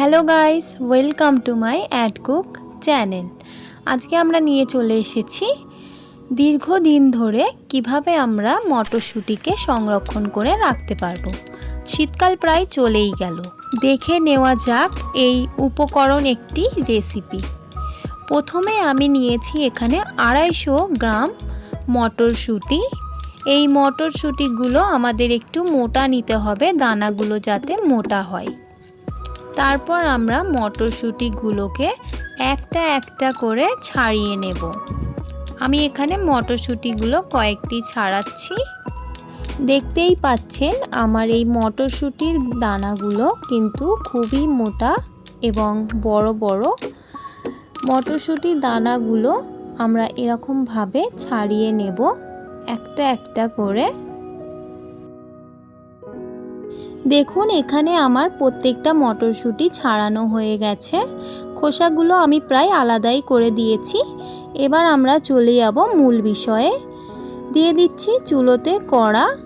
Hello guys, welcome to my ad cook channel. আজকে আমরা নিয়ে চলে এসেছি দীর্ঘদিন ধরে কীভাবে আমরা মটরশুঁটিকে সংরক্ষণ করে রাখতে পারব। শীতকাল প্রায় চলেই গেল। দেখে নেওয়া যাক এই উপকরণ একটি রেসিপি প্রথমে আমি নিয়েছি এখানে আড়াইশো গ্রাম মটরশুঁটি। এই মটরশুঁটিগুলো আমাদের একটু মোটা নিতে হবে, দানাগুলো যাতে মোটা হয়। তারপর আমরা মটরশুঁটিগুলোকে একটা একটা করে ছাড়িয়ে নেব। আমি এখানে মটরশুঁটিগুলো কয়েকটি ছাড়াচ্ছি। দেখতেই পাচ্ছেন আমার এই মটরশুঁটির দানাগুলো কিন্তু খুবই মোটা এবং বড় বড়। মটরশুঁটির দানাগুলো আমরা এরকমভাবে ছাড়িয়ে নেব, একটা একটা করে। দেখুন, এখানে আমার প্রত্যেকটা মটরশুঁটি ছাড়ানো হয়ে গেছে। খোসাগুলো আমি প্রায় আলাদাই করে দিয়েছি। এবার আমরা চলে যাব মূল বিষয়ে। দিয়ে দিচ্ছি চুলোতে কড়া।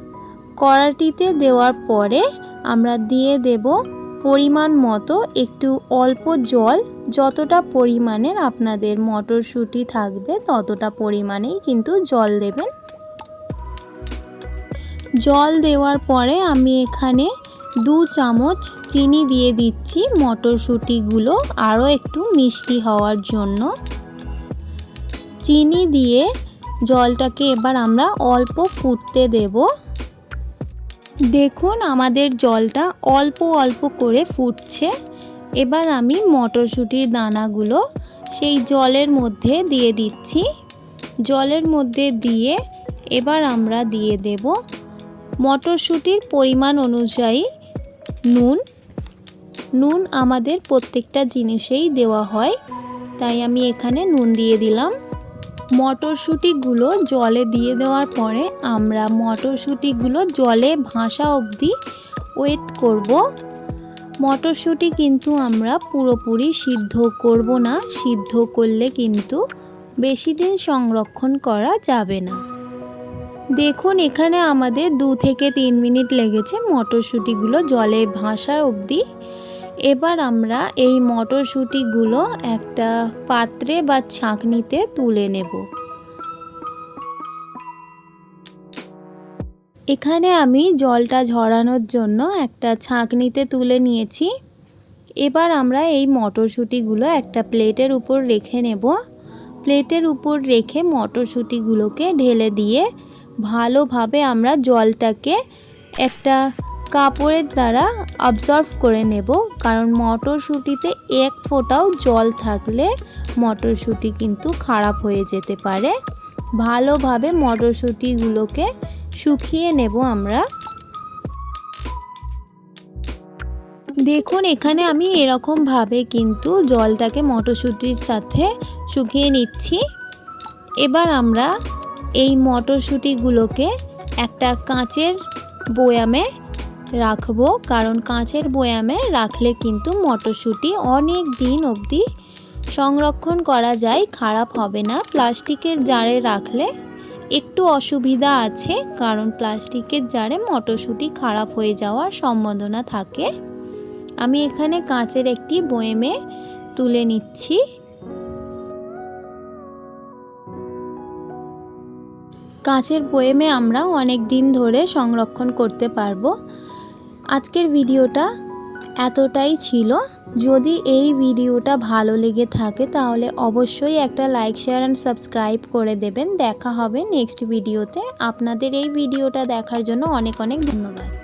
কড়াটিতে দেওয়ার পরে আমরা দিয়ে দেব পরিমাণ মতো একটু অল্প জল। যতটা পরিমাণের আপনাদের মটরশুঁটি থাকবে ততটা পরিমাণেই কিন্তু জল দেবেন। জল দেওয়ার পরে আমি এখানে দু চামচ চিনি দিয়ে দিচ্ছি মটরশুঁটিগুলো আরও একটু মিষ্টি হওয়ার জন্য। চিনি দিয়ে জলটাকে এবার আমরা অল্প ফুটতে দেব। দেখুন আমাদের জলটা অল্প অল্প করে ফুটছে। এবার আমি মটরশুঁটির দানাগুলো সেই জলের মধ্যে দিয়ে দিচ্ছি। জলের মধ্যে দিয়ে এবার আমরা দিয়ে দেব মটরশুঁটির পরিমাণ অনুযায়ী নুন। নুন আমাদের প্রত্যেকটা জিনিসেই দেওয়া হয়, তাই আমি এখানে নুন দিয়ে দিলাম। মটরশুঁটিগুলো জলে দিয়ে দেওয়ার পরে আমরা মটরশুঁটিগুলো জলে ভাসা অবধি ওয়েট করব। মটরশুঁটি কিন্তু আমরা পুরোপুরি সিদ্ধ করব না, সিদ্ধ করলে কিন্তু বেশি দিন সংরক্ষণ করা যাবে না। দেখুন, এখানে আমাদের দু থেকে তিন মিনিট লেগেছে মটরশুঁটিগুলো জলে ভাসা অবধি। এবার আমরা এই মটরশুঁটিগুলো একটা পাত্রে বা ছাঁকনিতে তুলে নেব। এখানে আমি জলটা ঝরানোর জন্য একটা ছাঁকনিতে তুলে নিয়েছি। এবার আমরা এই মটরশুঁটিগুলো একটা প্লেটের উপর রেখে নেব। প্লেটের উপর রেখে মটরশুঁটিগুলোকে ঢেলে দিয়ে ভালোভাবে আমরা জলটাকে একটা কাপড়ের দ্বারা অবজর্ভ করে নেব। কারণ মটরশুঁটিতে এক ফোঁটাও জল থাকলে মটরশুঁটি কিন্তু খারাপ হয়ে যেতে পারে। ভালোভাবে মটরশুঁটিগুলোকে শুকিয়ে নেব আমরা। দেখুন, এখানে আমি এরকমভাবে কিন্তু জলটাকে মটরশুঁটির সাথে শুকিয়ে নিচ্ছি। এবার আমরা এই মটরশুঁটিগুলোকে একটা কাঁচের বয়ামে রাখব, কারণ কাঁচের বয়ামে রাখলে কিন্তু মটরশুঁটি অনেক দিন অবধি সংরক্ষণ করা যায়, খারাপ হবে না। প্লাস্টিকের জারে রাখলে একটু অসুবিধা আছে, কারণ প্লাস্টিকের জারে মটরশুঁটি খারাপ হয়ে যাওয়ার সম্ভাবনা থাকে। আমি এখানে কাঁচের একটি বয়েমে তুলে নিচ্ছি। কাঁচের পোয়েমে আমরা অনেক দিন ধরে সংরক্ষণ করতে পারব। আজকের ভিডিওটা এতটাই ছিল। যদি এই ভিডিওটা ভালো লেগে থাকে তাহলে অবশ্যই একটা লাইক শেয়ার অ্যান্ড সাবস্ক্রাইব করে দেবেন। দেখা হবে নেক্সট ভিডিওতে আপনাদের এই ভিডিওটা দেখার জন্য অনেক অনেক ধন্যবাদ।